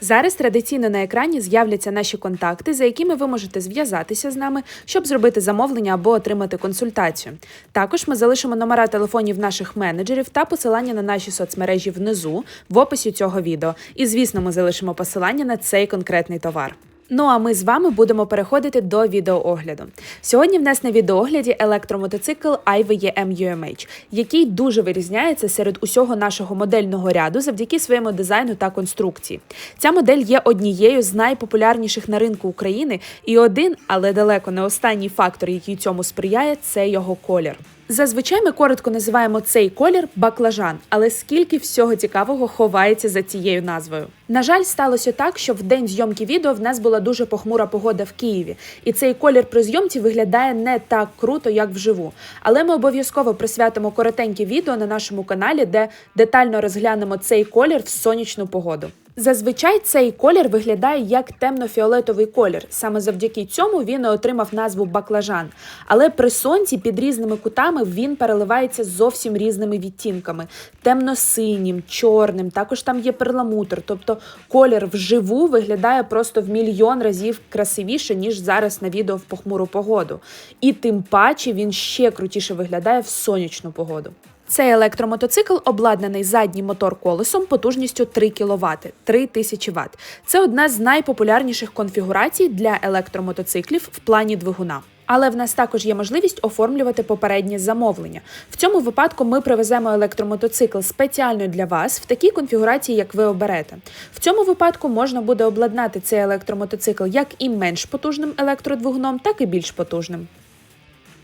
Зараз традиційно на екрані з'являться наші контакти, за якими ви можете зв'язатися з нами, щоб зробити замовлення або отримати консультацію. Також ми залишимо номера телефонів наших менеджерів та посилання на наші соцмережі внизу в описі цього відео. І звісно, ми залишимо посилання на цей конкретний товар. Ну а ми з вами будемо переходити до відеоогляду. Сьогодні в нас на відеоогляді електромотоцикл Aive EM UMH, який дуже вирізняється серед усього нашого модельного ряду завдяки своєму дизайну та конструкції. Ця модель є однією з найпопулярніших на ринку України, і один, але далеко не останній фактор, який цьому сприяє, це його колір. Зазвичай ми коротко називаємо цей колір баклажан, але скільки всього цікавого ховається за цією назвою. На жаль, сталося так, що в день зйомки відео в нас була дуже похмура погода в Києві, і цей колір при зйомці виглядає не так круто, як вживу. Але ми обов'язково присвятимо коротеньке відео на нашому каналі, де детально розглянемо цей колір в сонячну погоду. Зазвичай цей колір виглядає як темно-фіолетовий колір. Саме завдяки цьому він і отримав назву баклажан. Але при сонці під різними кутами він переливається зовсім різними відтінками: темно-синім, чорним. Також там є перламутр. Тобто колір вживу виглядає просто в мільйон разів красивіше, ніж зараз на відео в похмуру погоду. І тим паче він ще крутіше виглядає в сонячну погоду. Цей електромотоцикл обладнаний заднім мотор-колесом потужністю 3 кВт 3000 Вт. Це одна з найпопулярніших конфігурацій для електромотоциклів в плані двигуна. Але в нас також є можливість оформлювати попереднє замовлення. В цьому випадку ми привеземо електромотоцикл спеціально для вас в такій конфігурації, як ви оберете. В цьому випадку можна буде обладнати цей електромотоцикл як і менш потужним електродвигуном, так і більш потужним.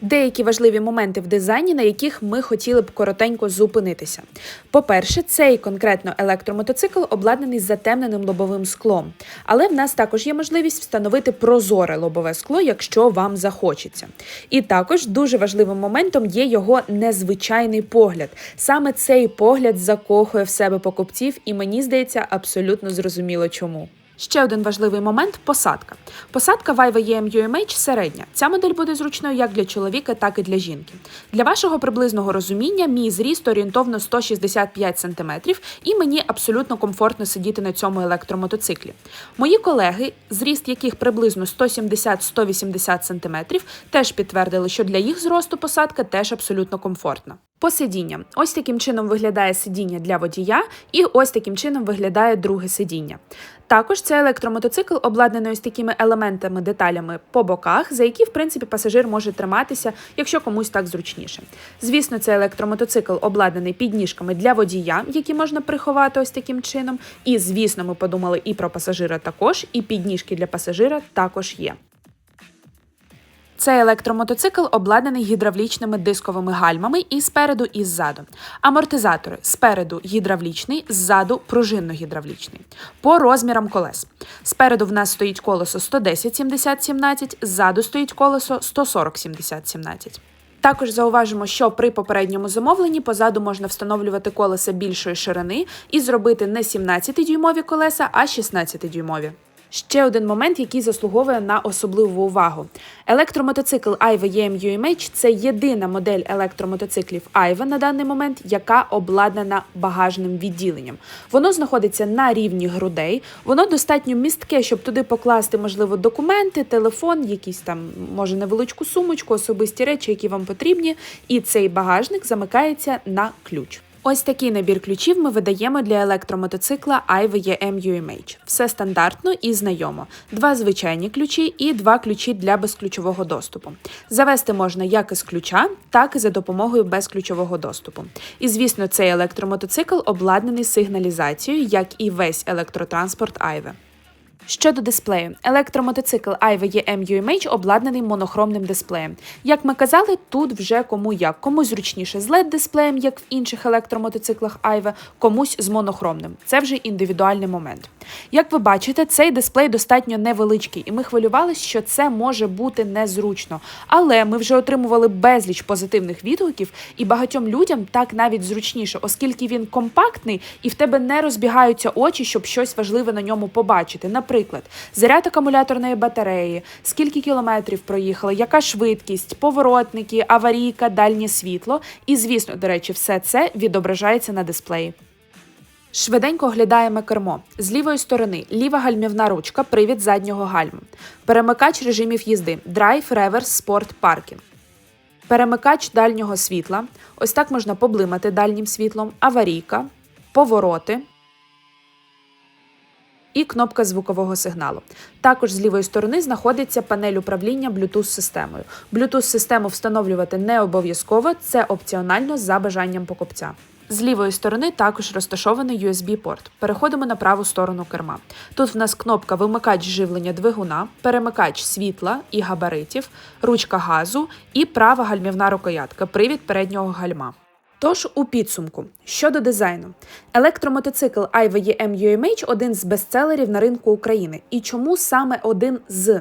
Деякі важливі моменти в дизайні, на яких ми хотіли б коротенько зупинитися. По-перше, цей конкретно електромотоцикл обладнаний затемненим лобовим склом, але в нас також є можливість встановити прозоре лобове скло, якщо вам захочеться. І також дуже важливим моментом є його незвичайний погляд. Саме цей погляд закохує в себе покупців, і мені здається абсолютно зрозуміло чому. Ще один важливий момент посадка. Посадка Viva EM UMH середня. Ця модель буде зручною як для чоловіка, так і для жінки. Для вашого приблизного розуміння, мій зріст орієнтовно 165 см, і мені абсолютно комфортно сидіти на цьому електромотоциклі. Мої колеги, зріст яких приблизно 170-180 см, теж підтвердили, що для їх зросту посадка теж абсолютно комфортна. По сидінням. Ось таким чином виглядає сидіння для водія, і ось таким чином виглядає друге сидіння. Також це електромотоцикл обладнаний ось такими елементами, деталями по боках, за які, в принципі, пасажир може триматися, якщо комусь так зручніше. Звісно, це електромотоцикл обладнаний підніжками для водія, які можна приховати ось таким чином. І, звісно, ми подумали і про пасажира також, і підніжки для пасажира також є. Цей електромотоцикл обладнаний гідравлічними дисковими гальмами і спереду, і ззаду. Амортизатори спереду гідравлічний, ззаду пружинно-гідравлічний. По розмірам колес. Спереду в нас стоїть колесо 110-70-17, ззаду стоїть колесо 140-70-17. Також зауважимо, що при попередньому замовленні позаду можна встановлювати колеса більшої ширини і зробити не 17-дюймові колеса, а 16-дюймові. Ще один момент, який заслуговує на особливу увагу. Електромотоцикл Aiva EM UMH – це єдина модель електромотоциклів Aiva на даний момент, яка обладнана багажним відділенням. Воно знаходиться на рівні грудей, воно достатньо містке, щоб туди покласти, можливо, документи, телефон, якісь там, може, невеличку сумочку, особисті речі, які вам потрібні. І цей багажник замикається на ключ. Ось такий набір ключів ми видаємо для електромотоцикла Aiva EM UMH. Все стандартно і знайомо. Два звичайні ключі і два ключі для безключового доступу. Завести можна як із ключа, так і за допомогою безключового доступу. І, звісно, цей електромотоцикл обладнаний сигналізацією, як і весь електротранспорт Aiva. Щодо дисплею, електромотоцикл Aiva EM UMH обладнаний монохромним дисплеєм. Як ми казали, тут вже кому як. Комусь зручніше з led дисплеєм, як в інших електромотоциклах Aiva, комусь з монохромним. Це вже індивідуальний момент. Як ви бачите, цей дисплей достатньо невеличкий, і ми хвилювалися, що це може бути незручно. Але ми вже отримували безліч позитивних відгуків, і багатьом людям так навіть зручніше, оскільки він компактний і в тебе не розбігаються очі, щоб щось важливе на ньому побачити. Наприклад, заряд акумуляторної батареї, скільки кілометрів проїхали, яка швидкість, поворотники, аварійка, дальнє світло. І, звісно, до речі, все це відображається на дисплеї. Швиденько оглядаємо кермо. З лівої сторони ліва гальмівна ручка, привід заднього гальма. Перемикач режимів їзди драйв, реверс, спорт, паркінг. Перемикач дальнього світла. Ось так можна поблимати дальнім світлом, аварійка, повороти. І кнопка звукового сигналу. Також з лівої сторони знаходиться панель управління Bluetooth-системою. Bluetooth-систему встановлювати не обов'язково, це опціонально за бажанням покупця. З лівої сторони також розташований USB-порт. Переходимо на праву сторону керма. Тут в нас кнопка вимикач живлення двигуна, перемикач світла і габаритів, ручка газу і права гальмівна рукоятка, привід переднього гальма. Тож у підсумку щодо дизайну, електромотоцикл Aiva EM UMH – один з бестселерів на ринку України. І чому саме один з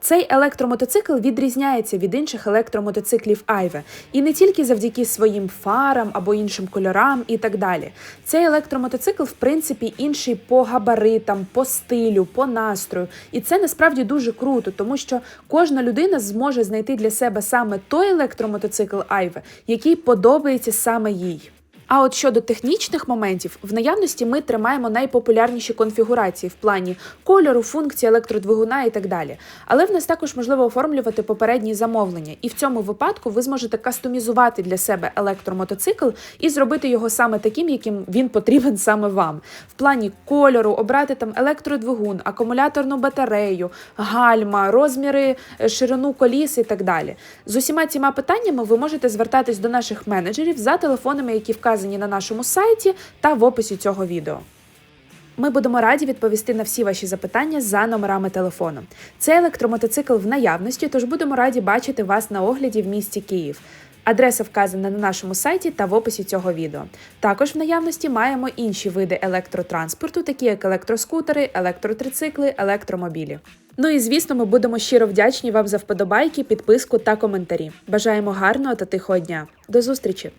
цей електромотоцикл відрізняється від інших електромотоциклів Aiva. і не тільки завдяки своїм фарам або іншим кольорам і так далі. Цей електромотоцикл, в принципі, інший по габаритам, по стилю, по настрою. І це насправді дуже круто, тому що кожна людина зможе знайти для себе саме той електромотоцикл Aiva, який подобається саме їй. А от щодо технічних моментів, в наявності ми тримаємо найпопулярніші конфігурації в плані кольору, функції електродвигуна і так далі. Але в нас також можливо оформлювати попередні замовлення, і в цьому випадку ви зможете кастомізувати для себе електромотоцикл і зробити його саме таким, яким він потрібен саме вам. В плані кольору, обрати там електродвигун, акумуляторну батарею, гальма, розміри, е, ширину коліс і так далі. З усіма цими питаннями ви можете звертатись до наших менеджерів за телефонами, які вказані на нашому сайті та в описі цього відео. Ми будемо раді відповісти на всі ваші запитання за номерами телефону. Це електромотоцикл в наявності, тож будемо раді бачити вас на огляді в місті Київ. Адреса вказана на нашому сайті та в описі цього відео. Також в наявності маємо інші види електротранспорту, такі як електроскутери, електротрицикли, електромобілі. Ну і звісно, ми будемо щиро вдячні вам за вподобайки, підписку та коментарі. Бажаємо гарного та тихого дня. До зустрічі!